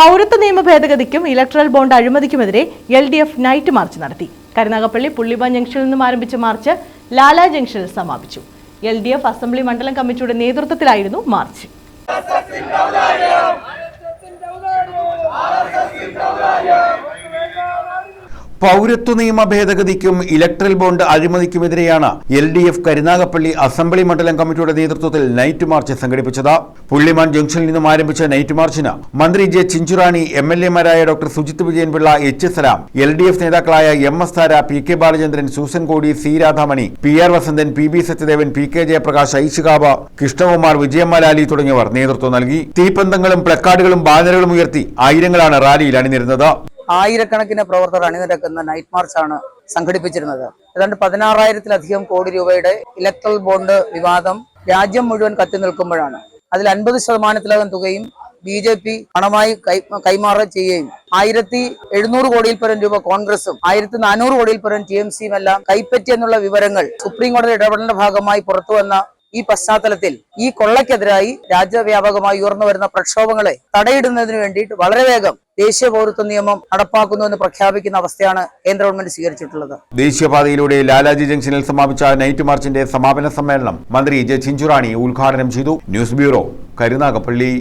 പൗരത്വ നിയമ ഭേദഗതിക്കും electoral bond അഴിമതിക്കുമെതിരെ L D F night march നടത്തി. കരുനാഗപ്പള്ളി പുള്ളിമ ജംഗ്ഷനിൽ നിന്നും ആരംഭിച്ച മാർച്ച് ലാലാ ജംഗ്ഷനിൽ സമാപിച്ചു. എൽ ഡി എഫ് അസംബ്ലി മണ്ഡലം കമ്മിറ്റിയുടെ നേതൃത്വത്തിലായിരുന്നു മാർച്ച് പൗരത്വ നിയമ ഭേദഗതിക്കും electoral bond അഴിമതിക്കുമെതിരെയാണ് L D F Karunagappally assembly മണ്ഡലം കമ്മിറ്റിയുടെ നേതൃത്വത്തിൽ നൈറ്റ് മാർച്ച് സംഘടിപ്പിച്ചത്. പുള്ളിമാൻ ജംഗ്ഷനിൽ നിന്നും ആരംഭിച്ച നൈറ്റ് മാർച്ചിന് മന്ത്രി J Chinchurani M L എമാരായ doctor Sujith Vijayanpillai H Salam L D F നേതാക്കളായ M S Thara P K Balachandran Susan Kodi C Radhamani P R Vasanthan P B Sathyadevan P K Jayaprakash ഐശുകാബ് Krishnakumar വിജയമാലാലി തുടങ്ങിയവർ നേതൃത്വം നൽകി. തീപ്പന്തങ്ങളും പ്ലക്കാർഡുകളും ബാനറുകളും ഉയർത്തി ആയിരങ്ങളാണ് റാലിയിൽ അണിനിരുന്നത്. ആയിരക്കണക്കിന് പ്രവർത്തകർ അണിനിരക്കുന്ന നൈറ്റ് ആണ് സംഘടിപ്പിച്ചിരുന്നത്. ഏതാണ്ട് പതിനാറായിരത്തിലധികം കോടി രൂപയുടെ ഇലക്ട്രൽ ബോണ്ട് വിവാദം രാജ്യം മുഴുവൻ കത്തി നിൽക്കുമ്പോഴാണ്. അതിൽ അൻപത് ശതമാനത്തിലകം തുകയും ബി ജെ പി പണമായി കൈ കൈമാറുക ചെയ്യുകയും ആയിരത്തി എഴുന്നൂറ് കോടിയിൽ പരം രൂപ കോൺഗ്രസും ആയിരത്തി നാനൂറ് കോടിയിൽ പരം ടി എം സിയും എല്ലാം കൈപ്പറ്റി എന്നുള്ള വിവരങ്ങൾ സുപ്രീം കോടതി ഇടപെടലിന്റെ ഭാഗമായി പുറത്തുവന്ന ഈ പശ്ചാത്തലത്തിൽ ഈ കൊള്ളക്കെതിരായി രാജ്യവ്യാപകമായി ഉയർന്നു വരുന്ന പ്രക്ഷോഭങ്ങളെ തടയിടുന്നതിന് വേണ്ടിയിട്ട് വളരെ വേഗം ദേശീയ പൗരത്വ നിയമം നടപ്പാക്കുന്നുവെന്ന് പ്രഖ്യാപിക്കുന്ന അവസ്ഥയാണ് കേന്ദ്ര ഗവൺമെന്റ് സ്വീകരിച്ചിട്ടുള്ളത്. ദേശീയപാതയിലൂടെ ലാലാജി ജംഗ്ഷനിൽ സമാപിച്ച നൈറ്റ് മാർച്ചിന്റെ സമാപന സമ്മേളനം മന്ത്രി ജെ ചിഞ്ചുറാണി ഉദ്ഘാടനം ചെയ്തു. News bureau Karunagappally.